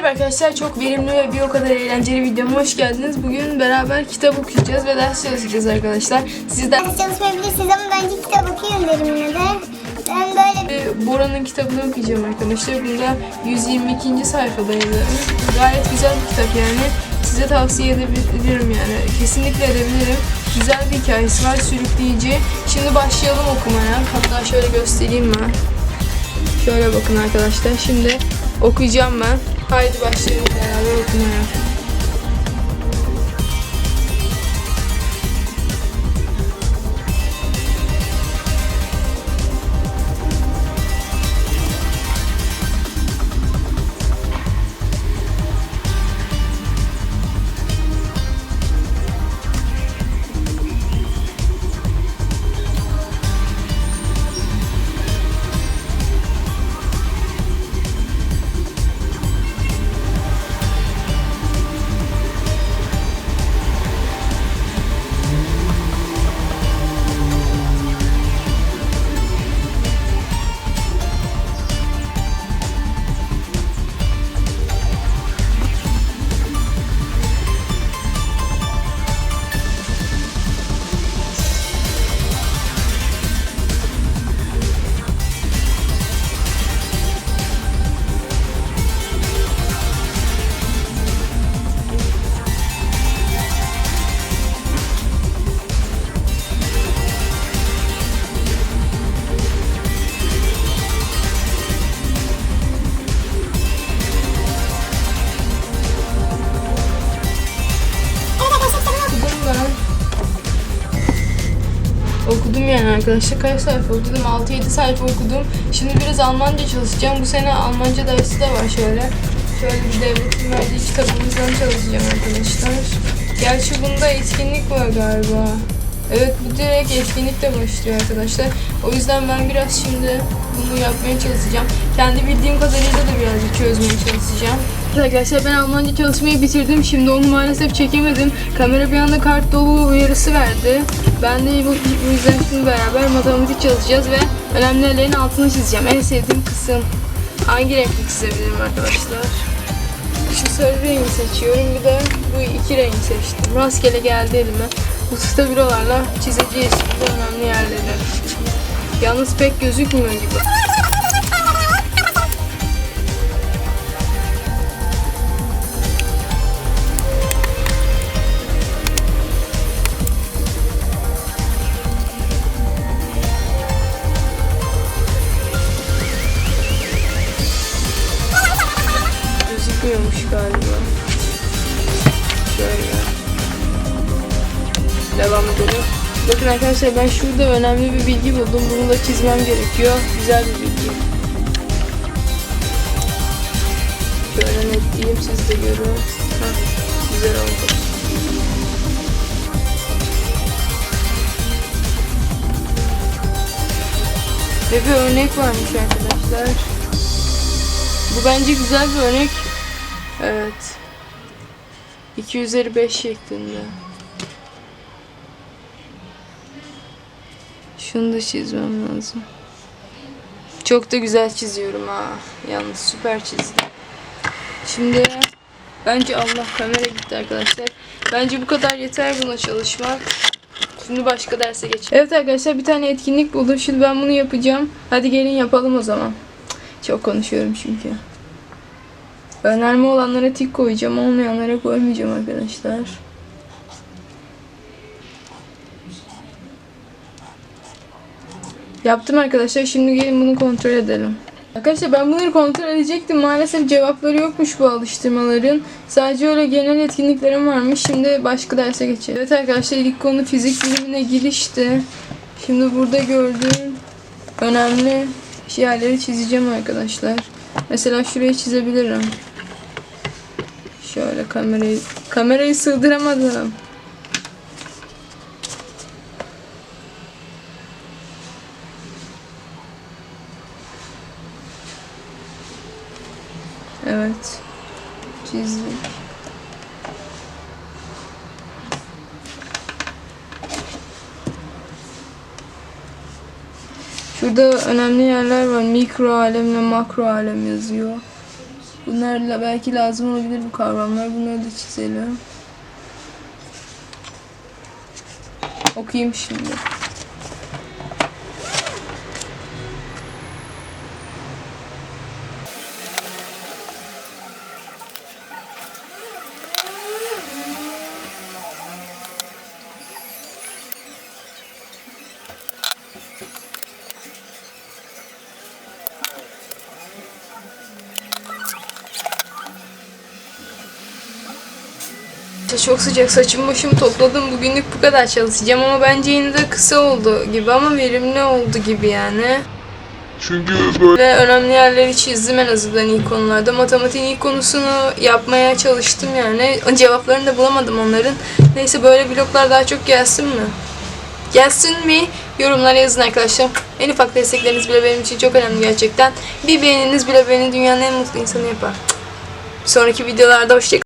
Merhaba arkadaşlar, çok verimli ve bir o kadar eğlenceli videoma hoş geldiniz. Bugün beraber kitap okuyacağız ve ders çalışacağız arkadaşlar. Sizden Ders çalışmayabilirsiniz ama bence kitap okuyun derim yine de. Ben böyle Bora'nın kitabını okuyacağım arkadaşlar. Bunda 122. sayfadayım. Gayet güzel bir kitap yani. Size tavsiye edebilirim yani. Kesinlikle edebilirim. Güzel bir hikayesi var, sürükleyici. Şimdi başlayalım okumaya. Hatta şöyle göstereyim ben. Şöyle bakın arkadaşlar. Şimdi okuyacağım ben. Haydi başlayalım beraber okumaya. Yani arkadaşlar. Kaç sayfa okudum? 6-7 sayfa okudum. Şimdi biraz Almanca çalışacağım. Bu sene Almanca dersi de var şöyle. Şöyle bir devletin verdiği kitabımızdan çalışacağım arkadaşlar. Gerçi bunda etkinlik var galiba. Evet bu direkt etkinlikle başlıyor arkadaşlar. O yüzden ben biraz şimdi bunu yapmaya çalışacağım. Kendi bildiğim kadarıyla da birazcık çözmeye çalışacağım. Arkadaşlar ben Almanca çalışmayı bitirdim. Şimdi onu maalesef çekemedim. Kamera bir anda kart dolu uyarısı verdi. Ben de bu, bu yüzden şimdi beraber matematik çalışacağız ve önemli yerlerin altını çizeceğim. En sevdiğim kısım. Hangi renkli çizebilirim arkadaşlar? Şu sarı rengi seçiyorum. Bir de bu iki rengi seçtim. Rastgele geldi elime. Bu stabilolarla çizeceğiz bu önemli yerleri. Yalnız pek gözükmüyor gibi. Galiba. Şöyle. Devam edelim. Bakın arkadaşlar ben şurada önemli bir bilgi buldum. Bunu da çizmem gerekiyor. Güzel bir bilgi. Şöyle netleyeyim siz de görün. Güzel oldu. Ve bir örnek varmış arkadaşlar. Bu bence güzel bir örnek. Evet. 2 üzeri 5 şeklinde. Şunu da çizmem lazım. Çok da güzel çiziyorum ha. Yalnız süper çizdim. Şimdi bence Allah kamera gitti arkadaşlar. Bence bu kadar yeter buna çalışmak. Şimdi başka derse geçelim. Evet arkadaşlar bir tane etkinlik buldum. Şimdi ben bunu yapacağım. Hadi gelin yapalım o zaman. Çok konuşuyorum çünkü. Önerme olanlara tik koyacağım. Olmayanlara koymayacağım arkadaşlar. Yaptım arkadaşlar. Şimdi gelin bunu kontrol edelim. Arkadaşlar ben bunları kontrol edecektim. Maalesef cevapları yokmuş bu alıştırmaların. Sadece öyle genel etkinliklerim varmış. Şimdi başka derse geçelim. Evet arkadaşlar ilk konu fizik bilimine girişti. Şimdi burada gördüğüm önemli yerleri çizeceğim arkadaşlar. Mesela şurayı çizebilirim. Şöyle kamerayı kamerayı sığdıramadım. Evet. Çizdik. Şurada önemli yerler var. Mikro alemle makro alem yazıyor. Bunlarla belki lazım olabilir bu kavramlar. Bunları da çizelim. Okuyayım şimdi. Çok sıcak saçım başımı topladım. Bugünlük bu kadar çalışacağım ama bence yine de kısa oldu gibi ama verimli oldu gibi yani. Çünkü böyle önemli yerleri çizdim en azından ilk konularda. Matematiğin ilk konusunu yapmaya çalıştım yani. Cevaplarını da bulamadım onların. Neyse böyle bloklar daha çok gelsin mi? Gelsin mi? Yorumlara yazın arkadaşlar. En ufak destekleriniz bile benim için çok önemli gerçekten. Bir beğeniniz bile beni dünyanın en mutlu insanı yapar. Sonraki videolarda hoşçakalın.